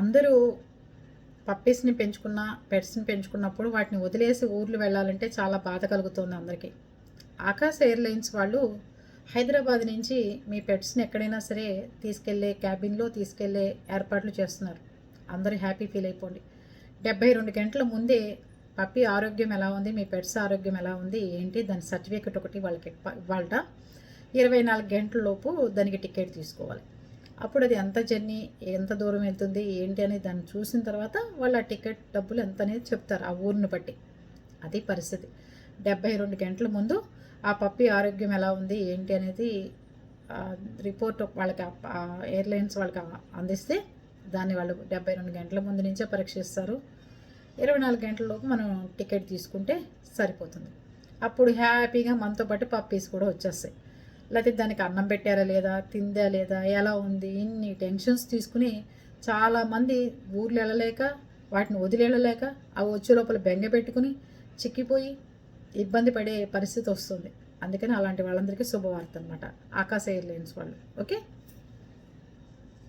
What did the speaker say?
అందరూ పప్పీస్ని పెంచుకున్న పెట్స్ని పెంచుకున్నప్పుడు వాటిని వదిలేసి ఊర్లు వెళ్ళాలంటే చాలా బాధ కలుగుతుంది అందరికీ. ఆకాశ ఎయిర్లైన్స్ వాళ్ళు హైదరాబాద్ నుంచి మీ పెట్స్ని ఎక్కడైనా సరే తీసుకెళ్ళే క్యాబిన్లో తీసుకెళ్ళే ఏర్పాట్లు చేస్తున్నారు. అందరూ హ్యాపీ ఫీల్ అయిపోండి. డెబ్బై రెండు గంటల ముందే పప్పి ఆరోగ్యం ఎలా ఉంది మీ పెట్స్ ఆరోగ్యం ఎలా ఉంది ఏంటి దాని సర్టిఫికెట్ ఒకటి వాళ్ళకి వాళ్ళ ఇరవై నాలుగు గంటల లోపు దానికి టికెట్ తీసుకోవాలి. అప్పుడు అది ఎంత జర్నీ ఎంత దూరం వెళ్తుంది ఏంటి అనేది దాన్ని చూసిన తర్వాత వాళ్ళు ఆ టికెట్ డబ్బులు ఎంత అనేది చెప్తారు ఆ ఊరిని బట్టి. అది పరిస్థితి. డెబ్బై రెండు గంటల ముందు ఆ పప్పి ఆరోగ్యం ఎలా ఉంది ఏంటి అనేది రిపోర్ట్ వాళ్ళకి ఎయిర్లైన్స్ వాళ్ళకి అందిస్తే దాన్ని వాళ్ళు డెబ్బై రెండు గంటల ముందు నుంచే పరీక్షిస్తారు. ఇరవై నాలుగు గంటలలోపు మనం టికెట్ తీసుకుంటే సరిపోతుంది. అప్పుడు హ్యాపీగా మనతో పాటు పప్పీస్ కూడా వచ్చేస్తాయి. లేకపోతే దానికి అన్నం పెట్టారా లేదా తిందా లేదా ఎలా ఉంది ఇన్ని టెన్షన్స్ తీసుకుని చాలామంది ఊర్లు వెళ్ళలేక వాటిని వదిలి అవి వచ్చే లోపల బెంగ పెట్టుకుని చిక్కిపోయి ఇబ్బంది పడే పరిస్థితి వస్తుంది. అందుకని అలాంటి వాళ్ళందరికీ శుభవార్త అనమాట ఆకాశ ఎయిర్లైన్స్ వాళ్ళు. ఓకే?